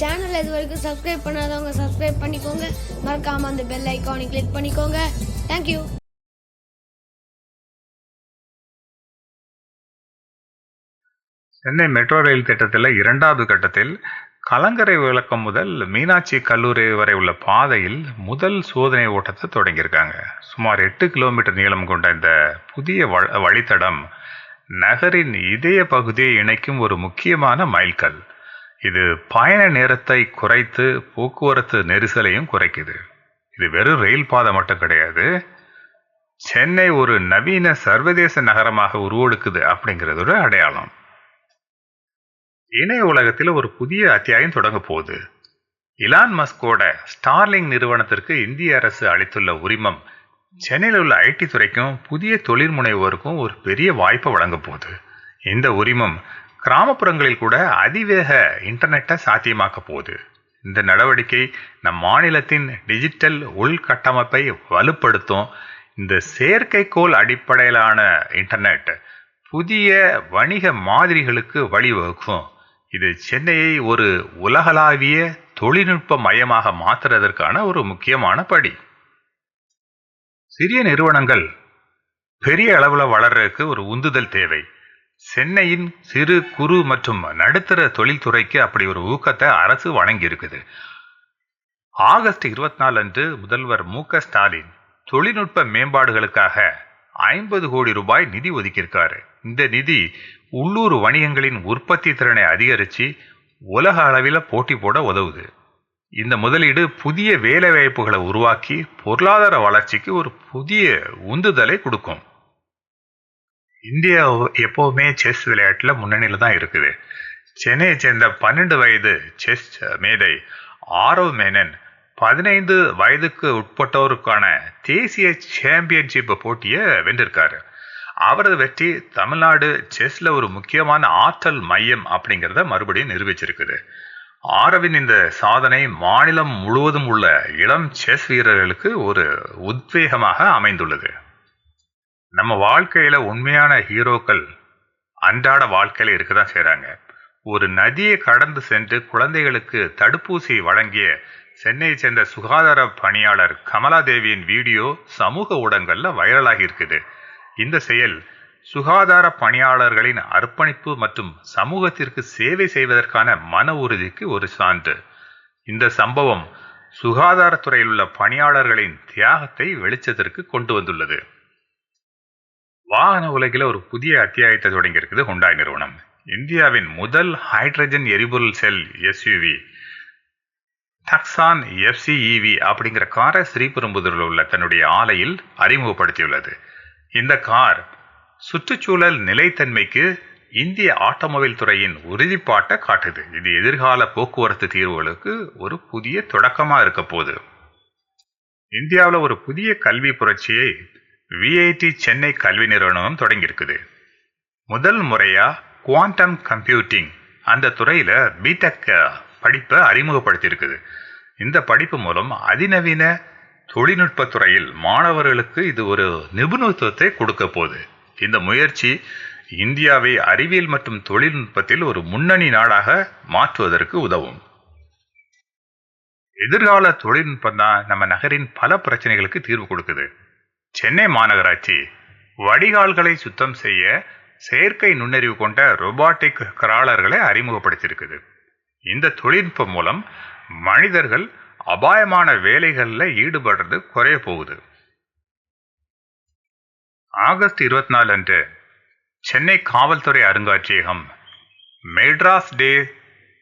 Channel இது வரைக்கும் subscribe பண்ணாதவங்க சப்ஸ்கிரைப் பண்ணிக்கோங்க. மறக்காம அந்த பெல் ஐக்கானை கிளிக் பண்ணிக்கோங்க. தேங்க்யூ சென்னை மெட்ரோ ரயில் திட்டத்தில் இரண்டாவது கட்டத்தில் கலங்கரை விளக்கம் முதல் மீனாட்சி கல்லூரி வரை உள்ள பாதையில் முதல் சோதனை ஓட்டத்தை தொடங்கியிருக்காங்க. சுமார் எட்டு கிலோமீட்டர் நீளம் கொண்ட இந்த புதிய வழித்தடம் நகரின் இதய பகுதியை இணைக்கும் ஒரு முக்கியமான மைல்கல். இது பயண நேரத்தை குறைத்து போக்குவரத்து நெரிசலையும் குறைக்குது. இது வெறும் ரயில் பாதை மட்டும் கிடையாது. சென்னை ஒரு நவீன சர்வதேச நகரமாக உருவெடுக்குது அப்படிங்கிறதோட அடையாளம். இணைய உலகத்தில் ஒரு புதிய அத்தியாயம் தொடங்க போகுது. இலான் மஸ்கோட ஸ்டார்லிங் நிறுவனத்திற்கு இந்திய அரசு அளித்துள்ள உரிமம் சென்னையில் உள்ள ஐடி துறைக்கும் புதிய தொழில் முனைவோருக்கும் ஒரு பெரிய வாய்ப்பை வழங்க போகுது. இந்த உரிமம் கிராமப்புறங்களில் கூட அதிவேக இன்டர்நெட்டை சாத்தியமாக்க போகுது. இந்த நடவடிக்கை நம் மாநிலத்தின் டிஜிட்டல் உள்கட்டமைப்பை வலுப்படுத்தும் இந்த செயற்கைக்கோள் அடிப்படையிலான இன்டர்நெட் புதிய வணிக மாதிரிகளுக்கு வழிவகுக்கும். இது சென்னையை ஒரு உலகளாவிய தொழில்நுட்ப மையமாக மாற்றுறதற்கான ஒரு முக்கியமான படி. சிறிய நிறுவனங்கள் பெரிய அளவில் வளர்றதுக்கு ஒரு உந்துதல் தேவை. சென்னையின் சிறு குறு மற்றும் நடுத்தர தொழில்துறைக்கு அப்படி ஒரு ஊக்கத்தை அரசு வழங்கி இருக்குது ஆகஸ்ட் இருபத்தி நாலு அன்று முதல்வர் மு க ஸ்டாலின் தொழில்நுட்ப மேம்பாடுகளுக்காக ஐம்பது கோடி ரூபாய் நிதி ஒதுக்கியிருக்காரு. இந்த நிதி உள்ளூர் வணிகங்களின் உற்பத்தி திறனை அதிகரித்து உலக அளவில் போட்டி போட உதவுது. இந்த முதலீடு புதிய வேலைவாய்ப்புகளை உருவாக்கி பொருளாதார வளர்ச்சிக்கு ஒரு புதிய உந்துதலை கொடுக்கும். இந்தியா எப்போவுமே செஸ் விளையாட்டில் முன்னணியில் தான் இருக்குது. சென்னையை சேர்ந்த பன்னெண்டு வயது செஸ் மேதை ஆரவ் மேனன் பதினைந்து வயதுக்கு உட்பட்டோருக்கான தேசிய சாம்பியன்ஷிப் போட்டியை வென்றிருக்காரு. அவரது வெற்றி தமிழ்நாடு செஸ்ல ஒரு முக்கியமான ஆற்றல் மையம் அப்படிங்கிறத மறுபடியும் நிரூபிச்சிருக்குது. ஆரவின் இந்த சாதனை மாநிலம் முழுவதும் உள்ள இளம் செஸ் வீரர்களுக்கு ஒரு உத்வேகமாக அமைந்துள்ளது. நம்ம வாழ்க்கையில் உண்மையான ஹீரோக்கள் அன்றாட வாழ்க்கையில் இருக்க தான் செய்கிறாங்க ஒரு நதியை கடந்து சென்று குழந்தைகளுக்கு தடுப்பூசி வழங்கிய சென்னையை சேர்ந்த சுகாதார பணியாளர் கமலாதேவியின் வீடியோ சமூக ஊடகங்களில் வைரலாகி இருக்குது. இந்த செயல் சுகாதார பணியாளர்களின் அர்ப்பணிப்பு மற்றும் சமூகத்திற்கு சேவை செய்வதற்கான மன உறுதிக்கு ஒரு சான்று. இந்த சம்பவம் சுகாதாரத்துறையில் உள்ள பணியாளர்களின் தியாகத்தை வெளிச்சத்திற்கு கொண்டு வந்துள்ளது. வாகன உலகில் ஒரு புதிய அத்தியாயத்தை தொடங்கியிருக்குது ஹுண்டாய் நிறுவனம். இந்தியாவின் முதல் ஹைட்ரஜன் எரிபொருள் செல் எஸ்யூவி டக்ஸான் எஃப்சிஇவி அப்படிங்கிற காரை ஸ்ரீபெரும்புதூரில் உள்ள தன்னுடைய ஆலையில் அறிமுகப்படுத்தியுள்ளது. இந்த கார் சுற்றுச்சூழல் நிலைத்தன்மைக்கு இந்திய ஆட்டோமொபைல் துறையின் உறுதிப்பாட்டை காட்டுது. இது எதிர்கால போக்குவரத்து தீர்வுகளுக்கு ஒரு புதிய தொடக்கமாக இருக்க போகுது. இந்தியாவில் ஒரு புதிய கல்வி புரட்சியை விஐடி சென்னை கல்வி நிறுவனம் தொடங்கியிருக்குது. முதல் முறையா குவாண்டம் கம்ப்யூட்டிங் அந்த துறையில் பிடெக் படிப்பை அறிமுகப்படுத்தியிருக்குது. இந்த படிப்பு மூலம் அதிநவீன தொழில்நுட்பத் துறையில் மாணவர்களுக்கு இது ஒரு நிபுணத்துவத்தை கொடுக்க போகுது. இந்த முயற்சி இந்தியாவை அறிவியல் மற்றும் தொழில்நுட்பத்தில் ஒரு முன்னணி நாடாக மாற்றுவதற்கு உதவும். எதிர்கால தொழில்நுட்பம் தான் நம்ம நகரின் பல பிரச்சனைகளுக்கு தீர்வு கொடுக்குது. சென்னை மாநகராட்சி வடிகால்களை சுத்தம் செய்ய செயற்கை நுண்ணறிவு கொண்ட ரொபாட்டிக் கிராலர்களை அறிமுகப்படுத்தியிருக்குது. இந்த தொழில்நுட்பம் மூலம் மனிதர்கள் அபாயமான வேலைகளில் ஈடுபடுறது குறைய போகுது. ஆகஸ்ட் இருபத்தி நாலு அன்று சென்னை காவல்துறை அருங்காட்சியகம் மெட்ராஸ் டே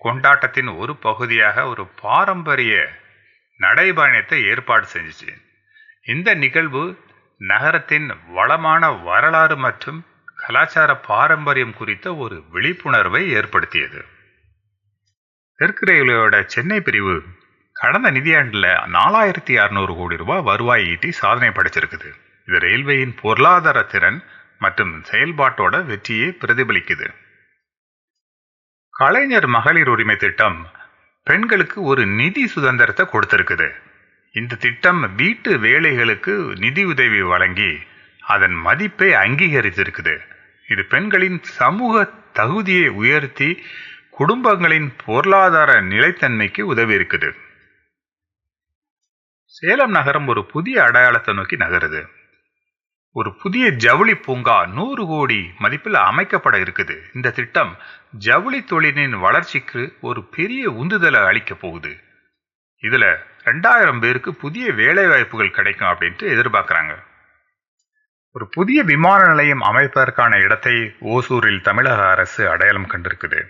கொண்டாட்டத்தின் ஒரு பகுதியாக ஒரு பாரம்பரிய நடைபயணத்தை ஏற்பாடு செஞ்சுச்சு. இந்த நிகழ்வு நகரத்தின் வளமான வரலாறு மற்றும் கலாச்சார பாரம்பரியம் குறித்த ஒரு விழிப்புணர்வை ஏற்படுத்தியது. தெற்கு ரயில்வேயோட சென்னை பிரிவு கடந்த நிதியாண்டில் நாலாயிரத்தி அறநூறு கோடி ரூபாய் வருவாய் ஈட்டி சாதனை படைச்சிருக்குது. இது ரயில்வேயின் பொருளாதார திறன் மற்றும் செயல்பாட்டோட வெற்றியை பிரதிபலிக்குது. கலைஞர் மகளிர் உரிமை திட்டம் பெண்களுக்கு ஒரு நிதி சுதந்திரத்தை கொடுத்திருக்குது. இந்த திட்டம் வீட்டு வேலைகளுக்கு நிதி உதவி வழங்கி அதன் மதிப்பை அங்கீகரித்திருக்குது. இது பெண்களின் சமூக தகுதியை உயர்த்தி குடும்பங்களின் பொருளாதார நிலைத்தன்மைக்கு உதவி இருக்குது சேலம் நகரம் ஒரு புதிய அடையாளத்தை நோக்கி நகருது. ஒரு புதிய ஜவுளி பூங்கா நூறு கோடி மதிப்பில் அமைக்கப்பட இருக்குது. இந்த திட்டம் ஜவுளி தொழிலின் வளர்ச்சிக்கு ஒரு பெரிய உந்துதலை அளிக்க போகுது. இதில் ரெண்டாயிரம் பேருக்கு புதிய வேலைவாய்ப்புகள் கிடைக்கும் அப்படின்ட்டு எதிர்பார்க்குறாங்க. ஒரு புதிய விமான நிலையம் அமைப்பதற்கான இடத்தை ஓசூரில் தமிழக அரசு அடையாளம் கண்டிருக்குது.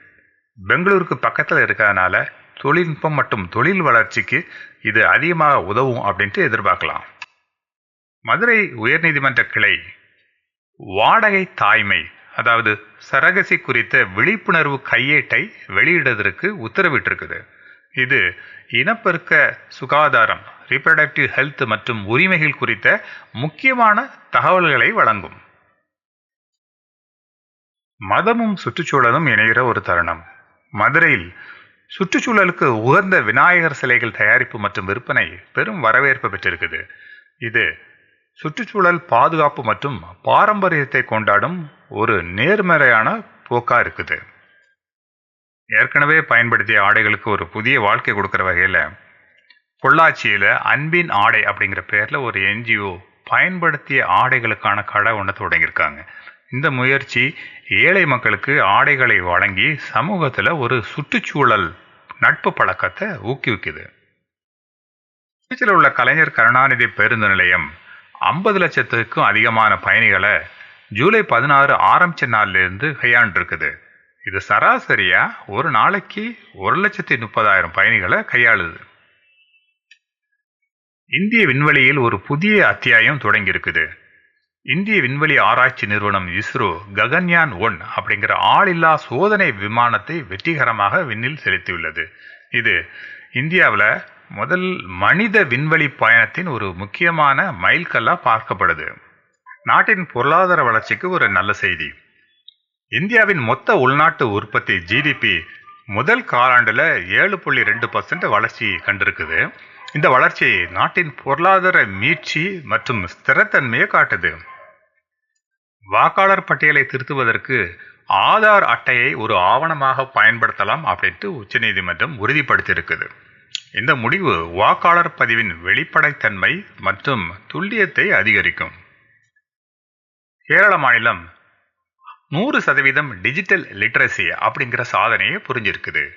பெங்களூருக்கு பக்கத்தில் இருக்கிறதுனால தொழில்நுட்பம் மற்றும் தொழில் வளர்ச்சிக்கு இது அதிகமாக உதவும் அப்படின்ட்டு எதிர்பார்க்கலாம். மதுரை உயர்நீதிமன்ற கிளை வாடகை தாய்மை அதாவது சரகசி குறித்த விழிப்புணர்வு கையேட்டை வெளியிடுவதற்கு உத்தரவிட்டிருக்குது. இது இனப்பெருக்க சுகாதாரம் ரீப்ரடக்டிவ் ஹெல்த் மற்றும் உரிமைகள் குறித்த முக்கியமான தகவல்களை வழங்கும். மதமும் சுற்றுச்சூழலும் இணைகிற ஒரு தருணம். மதுரையில் சுற்றுச்சூழலுக்கு உகந்த விநாயகர் சிலைகள் தயாரிப்பு மற்றும் விற்பனை பெரும் வரவேற்பு பெற்றிருக்குது. இது சுற்றுச்சூழல் பாதுகாப்பு மற்றும் பாரம்பரியத்தை கொண்டாடும் ஒரு நேர்மறையான போக்கா இருக்குது. ஏற்கனவே பயன்படுத்திய ஆடைகளுக்கு ஒரு புதிய வாழ்க்கை கொடுக்குற வகையில் பொள்ளாச்சியில் அன்பின் ஆடை அப்படிங்கிற பேரில் ஒரு என்ஜிஓ பயன்படுத்திய ஆடைகளுக்கான கடை ஒன்று தொடங்கியிருக்காங்க. இந்த முயற்சி ஏழை மக்களுக்கு ஆடைகளை வழங்கி சமூகத்தில் ஒரு சுற்றுச்சூழல் நட்பு பழக்கத்தை ஊக்குவிக்குது. திருச்சியில் உள்ள கலைஞர் கருணாநிதி பேருந்து நிலையம் ஐம்பது லட்சத்துக்கும் அதிகமான பயணிகளை ஜூலை பதினாறு ஆரம்பிச்ச நாள்லேருந்து கையாண்டிருக்குது. இது சராசரியா ஒரு நாளைக்கு ஒரு லட்சத்தி முப்பதாயிரம் பயணிகளை கையாளுது. இந்திய விண்வெளியில் ஒரு புதிய அத்தியாயம் தொடங்கியிருக்குது. இந்திய விண்வெளி ஆராய்ச்சி நிறுவனம் இஸ்ரோ ககன்யான் ஒன் அப்படிங்கிற ஆளில்லா சோதனை விமானத்தை வெற்றிகரமாக விண்ணில் செலுத்தியுள்ளது. இது இந்தியாவில் முதல் மனித விண்வெளி பயணத்தின் ஒரு முக்கியமான மைல்கல்லா பார்க்கப்படுது. நாட்டின் பொருளாதார வளர்ச்சிக்கு ஒரு நல்ல செய்தி. இந்தியாவின் மொத்த உள்நாட்டு உற்பத்தி ஜிடிபி முதல் காலாண்டில் ஏழு புள்ளி ரெண்டு பர்சன்ட் வளர்ச்சி கண்டிருக்குது. இந்த வளர்ச்சி நாட்டின் பொருளாதார மீட்சி மற்றும் ஸ்திரத்தன்மையை காட்டுது. வாக்காளர் பட்டியலை திருத்துவதற்கு ஆதார் அட்டையை ஒரு ஆவணமாக பயன்படுத்தலாம் அப்படின்ட்டு உச்சநீதிமன்றம் உறுதிப்படுத்தியிருக்குது. இந்த முடிவு வாக்காளர் பதிவின் வெளிப்படைத்தன்மை மற்றும் துல்லியத்தை அதிகரிக்கும். கேரள மாநிலம் நூறு சதவீதம் டிஜிட்டல் லிட்ரஸி அப்படிங்கிற சாதனையை புரிஞ்சிருக்குது.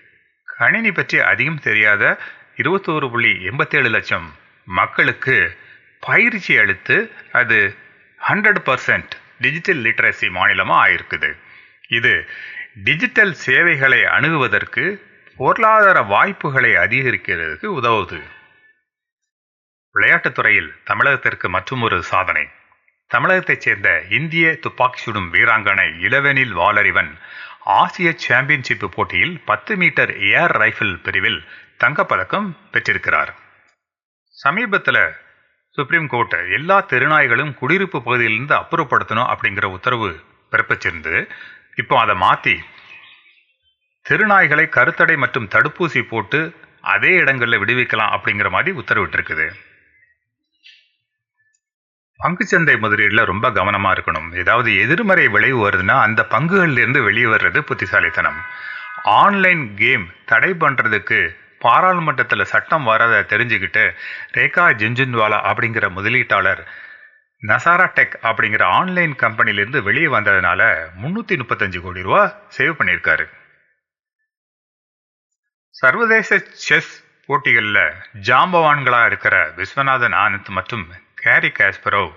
கணினி பற்றி அதிகம் தெரியாத இருபத்தோரு புள்ளி எண்பத்தேழு லட்சம் மக்களுக்கு பயிற்சி அளித்து அது ஹண்ட்ரட் பர்சன்ட் டிஜிட்டல் லிட்ரஸி மாநிலமாக ஆயிருக்குது. இது டிஜிட்டல் சேவைகளை அணுகுவதற்கு பொருளாதார வாய்ப்புகளை அதிகரிக்கிறதுக்கு உதவுது. விளையாட்டுத் துறையில் தமிழகத்திற்கு ஒரு சாதனை. தமிழகத்தைச் சேர்ந்த இந்திய துப்பாக்கி சுடும் வீராங்கனை இளவெனில் வாலறிவன் ஆசிய சாம்பியன்ஷிப் போட்டியில் பத்து மீட்டர் ஏர் ரைஃபிள் பிரிவில் தங்கப்பதக்கம் பெற்றிருக்கிறார். சமீபத்தில் சுப்ரீம் கோர்ட் எல்லா தெருநாய்களும் குடியிருப்பு பகுதியிலிருந்து அப்புறப்படுத்தணும் அப்படிங்கிற உத்தரவு பிறப்பிச்சிருந்து இப்போ அதை மாற்றி தெருநாய்களை கருத்தடை மற்றும் தடுப்பூசி போட்டு அதே இடங்களில் விடுவிக்கலாம் அப்படிங்கிற மாதிரி உத்தரவிட்டிருக்குது. பங்குச்சந்தை முதலீடுல ரொம்ப கவனமா இருக்கணும். ஏதாவது எதிர்மறை விளைவு வருதுன்னா அந்த பங்குகள்ல இருந்து வெளியே வர்றது புத்திசாலித்தனம். ஆன்லைன் கேம் தடை பண்றதுக்கு பாராளுமன்றத்தில் சட்டம் வரதை தெரிஞ்சுக்கிட்டு ரேகா ஜிஞ்சுன்வாலா அப்படிங்கிற முதலீட்டாளர் நசாரா டெக் அப்படிங்கிற ஆன்லைன் கம்பெனிலேருந்து வெளியே வந்ததுனால முந்நூற்றி முப்பத்தஞ்சு கோடி ரூபா சேவ் பண்ணியிருக்காரு. சர்வதேச செஸ் போட்டிகளில் ஜாம்பவான்களாக இருக்கிற விஸ்வநாதன் ஆனந்த் மற்றும் கேரி காஸ்பரோவ்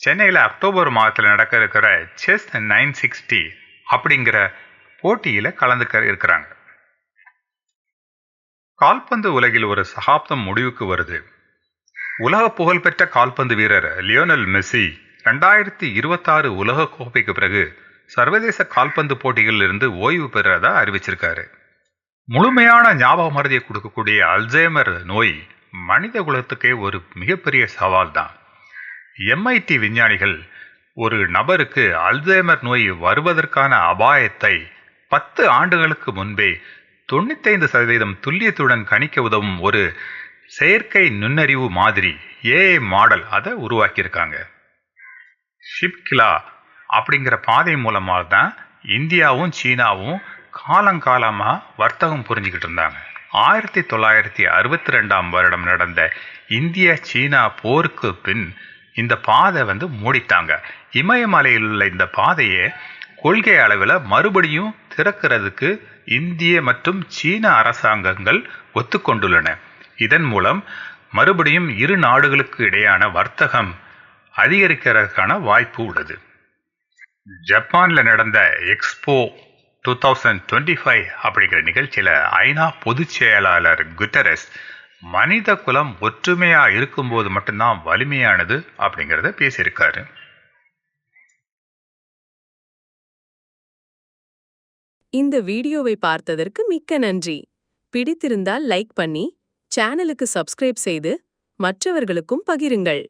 சென்னையில் அக்டோபர் மாதத்தில் நடக்க இருக்கிற செஸ் நைன் சிக்ஸ்டி அப்படிங்கிற போட்டியில் கலந்துக்க இருக்கிறாங்க. கால்பந்து உலகில் ஒரு சகாப்தம் முடிவுக்கு வருது. உலக புகழ்பெற்ற கால்பந்து வீரர் லியோனல் மெஸ்ஸி ரெண்டாயிரத்தி இருபத்தாறு உலக கோப்பைக்கு பிறகு சர்வதேச கால்பந்து போட்டிகளில் இருந்து ஓய்வு பெறுறதா அறிவிச்சிருக்காரு. முழுமையான ஞாபக மருதியை கொடுக்கக்கூடிய அல்சைமர் நோய் மனித குலத்துக்கே ஒரு மிகப்பெரிய சவால் தான் எம்ஐடி விஞ்ஞானிகள் ஒரு நபருக்கு அல்சைமர் நோய் வருவதற்கான அபாயத்தை பத்து ஆண்டுகளுக்கு முன்பே தொண்ணூத்தைந்து சதவீதம் துல்லியத்துடன் கணிக்க உதவும் ஒரு செயற்கை நுண்ணறிவு மாதிரி ஏஐ மாடல் அதை உருவாக்கியிருக்காங்க. ஷிப்கிலா அப்படிங்கிற பாதை மூலமாக தான் இந்தியாவும் சீனாவும் காலங்காலமாக வர்த்தகம் புரிஞ்சுக்கிட்டு இருந்தாங்க. ஆயிரத்தி தொள்ளாயிரத்தி அறுபத்தி ரெண்டாம் வருடம் நடந்த இந்திய சீனா போருக்கு பின் இந்த பாதை வந்து மூடிட்டாங்க. இமயமலையில் உள்ள இந்த பாதையை கொள்கை அளவில் மறுபடியும் திறக்கிறதுக்கு இந்திய மற்றும் சீன அரசாங்கங்கள் ஒத்துக்கொண்டுள்ளன. இதன் மூலம் மறுபடியும் இரு நாடுகளுக்கு இடையான வர்த்தகம் அதிகரிக்கிறதுக்கான வாய்ப்பு உள்ளது. ஜப்பானில் நடந்த expo two thousand twenty five அப்படிங்கிற நிகழ்ச்சியில் ஐநா பொதுச் செயலாளர் குட்டரஸ் மனித குலம் ஒற்றுமையாக இருக்கும்போது மட்டும்தான் வலிமையானது அப்படிங்கிறத பேசியிருக்காரு. இந்த வீடியோவை பார்த்ததற்கு மிக்க நன்றி. பிடித்திருந்தால் லைக் பண்ணி சேனலுக்கு சப்ஸ்கிரைப் செய்து மற்றவர்களுக்கும் பகிருங்கள்.